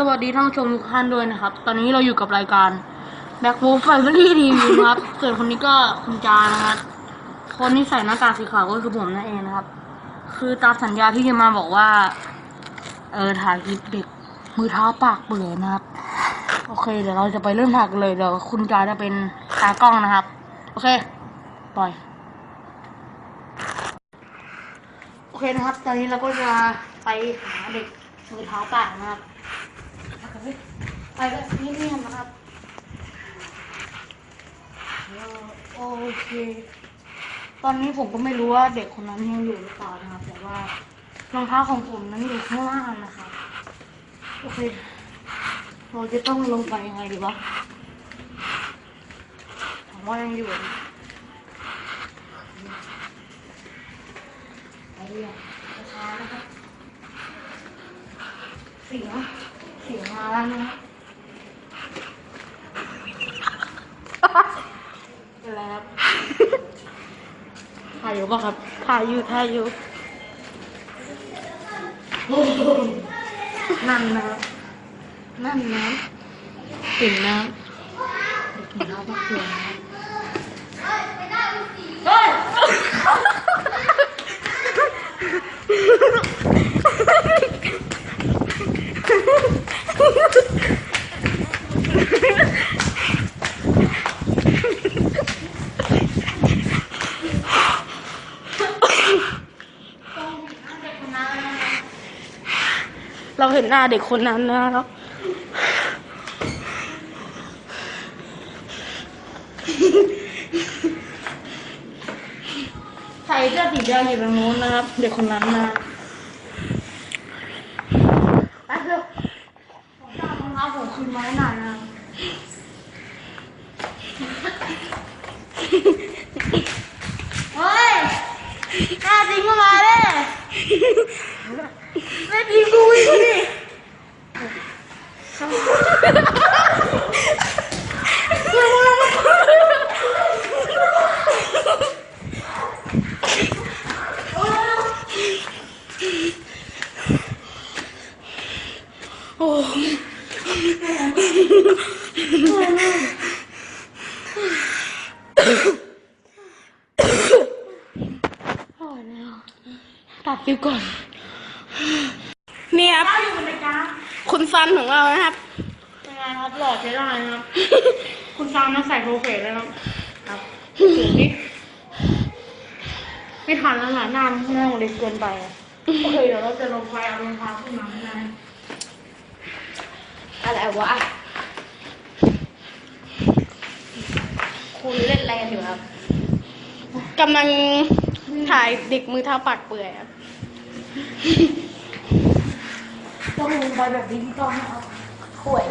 สวัสดีท่านผู้ชมทุกท่านด้วยนะครับ ตอนนี้เราอยู่กับรายการ Back Wolf Family Review ครับ ส่วนคนนี้ก็คุณจานะครับ คนที่ใส่หน้ากากสีขาวก็คือผมนั่นเองนะครับ คือตามสัญญาที่จะมาบอกว่า เออถ่ายคลิปเด็กมือเท้าปากเปื่อยนะครับ โอเค เดี๋ยวเราจะไปเริ่มถ่ายกันเลย เดี๋ยวคุณจาจะเป็นตากล้องนะครับ โอเค ปล่อย โอเคนะครับ ตอนนี้เราก็จะไปหาเด็กมือเท้าปากนะครับ แบบนี้เนี่ยนะครับโอเค ตอนนี้ผมก็ไม่รู้ว่าเด็กคนนั้นยังอยู่หรือเปล่านะครับ แต่ว่ารองเท้าของผมนั้นอยู่ข้างล่างนะครับ โอเค เราจะต้องลงไปยังไงดีวะผมว่ายังอยู่นะไปเรียช้านะครับเสียง แล้วนะครับเป็นไรครับถ่ายอยู่ป่ะครับถ่ายอยู่ถ่ายอยู่โอ้โหนั่นนะครับนั่นนะกลิ่นน้ำกลิ่นน้ำมะเขือนะครับเฮ้ย เราเห็นหน้าเด็กคนนั้นนะครับใส่เสื้อสีแดงอยู่ตรงนู้นนะครับ เด็กคนนั้นนะไปเถอะผมจะเอา รองเท้าผมคืนมาให้หน่อยนะเฮ้ยน่าจริงก็มาเลยไม่จริงกูอีกดิโอ้พอแล้ว ตัดคลิปก่อนนี่ครับถ้าอยู่ในกราฟคุณซันของเรานะครับเป็นไงครับหล่อใช้ได้นะครับ คุณซามมาใส่โปรเฟสแล้วครับ ครับถึงนี่ไม่ทันแล้วล่ะหน้ามันหน้ามันเล็กเกินไปอะโอเคเดี๋ยวเราจะลงไฟเอารองเท้าขึ้นมาข้างในอะไรวะคุณเล่นอะไรกันอยู่ครับ กำลังถ่ายเด็กมือเท้าปากเปื่อยครับ ต้องลงไปแบบดิจิตอลนะครับข่วย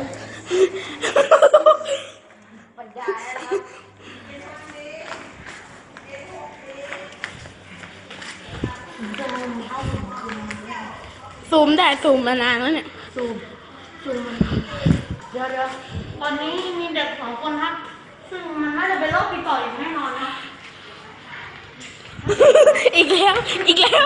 บรรยายนะครับผมจะลงเท้าผมคืนนี้ซูมได้ซูมมานานแล้วเนี่ย ซูมซูมมันเดี๋ยวเดี๋ยวตอนนี้มีเด็กสองคนครับ ซึ่งมันน่าจะเป็นโรคติดต่ออย่างแน่นอนนะ อีกแล้ว อีกแล้ว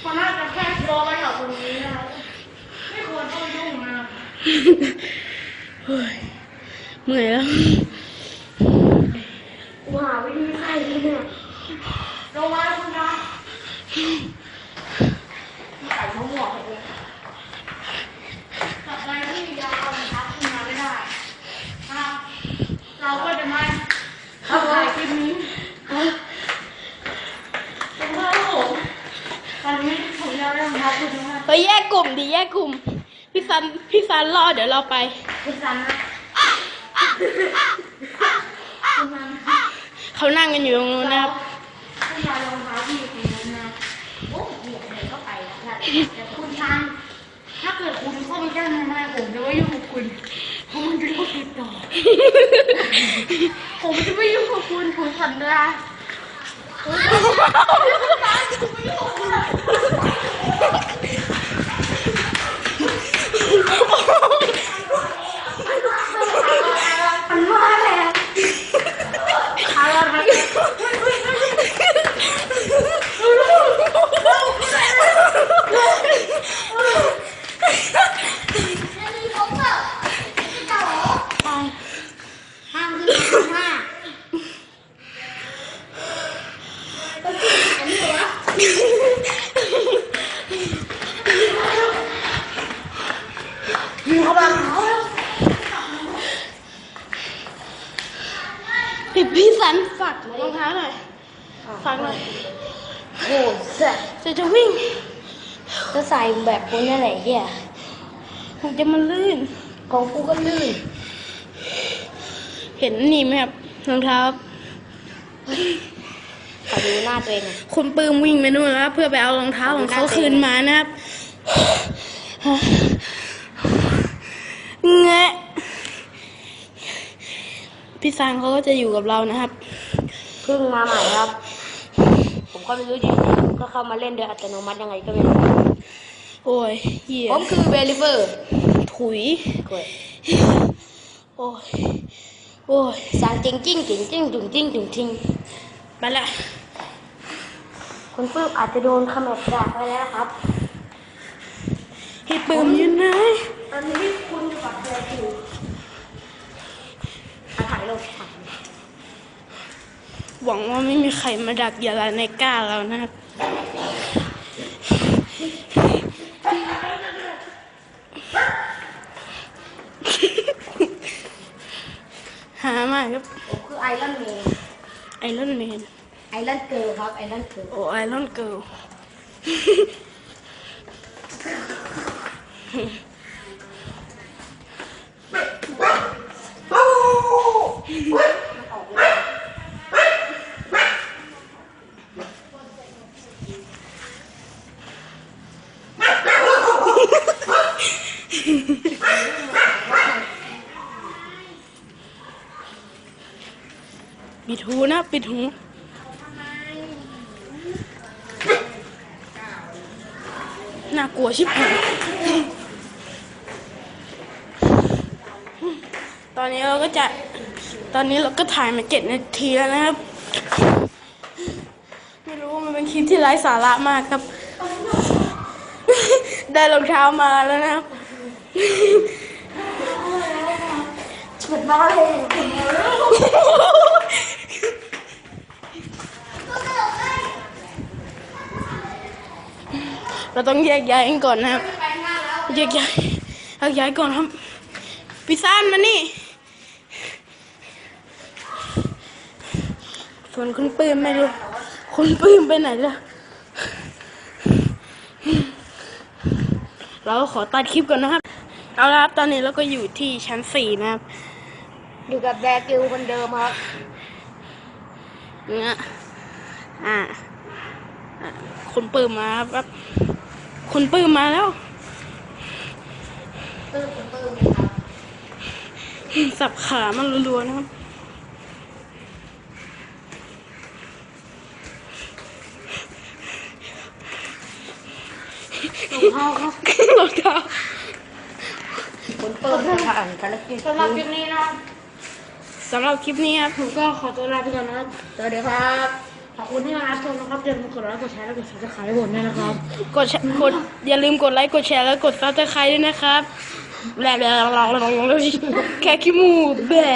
เขาน่าจะแค่รอไว้กับคนนี้นะครับไม่ควรต้องยุ่งนะครับ เมื่อยแล้ว กูหาวิธีใช่ที่เนี่ยลงมาคุณนะ ใส่ทั้งหมวกเลยตัดอะไรที่ยาวนะครับขึ้นมาไม่ได้นะครับเราก็จะมาทำถ่ายคลิปนี้เป็นเพื่อนผมตอนนี้ผมจะเริ่มทักคุณนะไปแยกกลุ่มดิแยกกลุ่ม พี่ซันพี่ซันรอเดี๋ยวเราไป คุณซันนะคุณซันเขานั่งกันอยู่ตรงนู้นนะครับคุณยายรองเท้าที่อยู่ตรงนั้นนะโอ้เหยียบเลยก็ไปแล้วแต่คุณซันถ้า เกิดคุณเข้าไปแจ้งทนายผมจะไม่ยุ่งกับคุณเพราะมันเป็นโรคติดต่อ ผมจะไม่ยุ่งกับคุณถูสันดามันมาแล้วอะไร ห้ามขึ้นมาห้าอันนี้เหรอพี่พี่สันฝากรองเท้าหน่อยฝากหน่อยโอ้แซ่บจะจะวิ่ง ก็ใส่แบบคนนั่นแหละเฮียผมจะมันลื่น ของกูก็ลื่น เห็นนี่ไหมครับรองเท้าขอดูหน้าตัวเองหน่อยคุณปื้มวิ่งไปนู่นแล้วเพื่อไปเอารองเท้าของเขาคืนมานะครับแงะพี่ซันเขาก็จะอยู่กับเรานะครับ เพิ่งมาใหม่ครับ ผมก็ไม่รู้จริงๆก็เข้ามาเล่นโดยอัตโนมัติยังไงก็ไม่รู้โอ้ยเหี้ยผมคือเบลิเวอร์ถุยกล้วยโอ้ย โอ้ยสั่งจริงจริงจริงจริงจุ่งจริงจุ่งจริงไปละคุณปื้มอาจจะโดนเขม็ดด่าไปแล้วครับพี่ปื้มอยู่ไหนตอนนี้คุณอยู่กับเพื่อนอยู่อะถ่ายรูปถ่ายหวังว่าไม่มีใครมาดักยาลาในก้าเรานะครับ หามากครับผมคือไอรอนแมนไอรอนแมนไอรอนเกิร์ลครับไอรอนเกิร์ลโอ้ไอรอนเกิล ปิดหูนะ ปิดหูน่ากลัวชิบหายตอนนี้เราก็จะ ตอนนี้เราก็ถ่ายมาเจ็ดนาทีแล้วนะครับ ไม่รู้ว่ามันเป็นคลิปที่ไร้สาระมากครับ ได้รองเท้ามาแล้วนะครับฉิดมาเลย เราต้องแยกย้ายกันก่อนนะครับแยกย้ายแยกย้ายก่อนครับพี่ซ่านมานี่ส่วนคุณปื้มไม่รู้คุณปื้มไปไหนล่ะเราก็ขอตัดคลิปก่อนนะครับ เอาละครับตอนนี้เราก็อยู่ที่ชั้นสี่นะครับ อยู่กับแบร์กิลคนเดิมครับเนี่ยอ่าอะคุณปื้มมาครับ คุณปื้มมาแล้วตื้มตื้มครับสับขามันรัวๆนะครับรองเท้าครับรองเท้าคุณปื้มจะผ่านภารกิจสำหรับคลิปนี้นะครับสำหรับคลิปนี้ครับผมก็ขอตัวลาไปก่อนนะครับสวัสดีครับ ขอบคุณที่มารับชมนะครับอย่าลืมกดไลค์กดแชร์และกดซับสไครต์ผมด้วยนะครับ กดแชร์กดอย่าลืมกดไลค์กดแชร์และกดซับสไครต์ด้วยนะครับแหละแค่ขี้มูกแบะ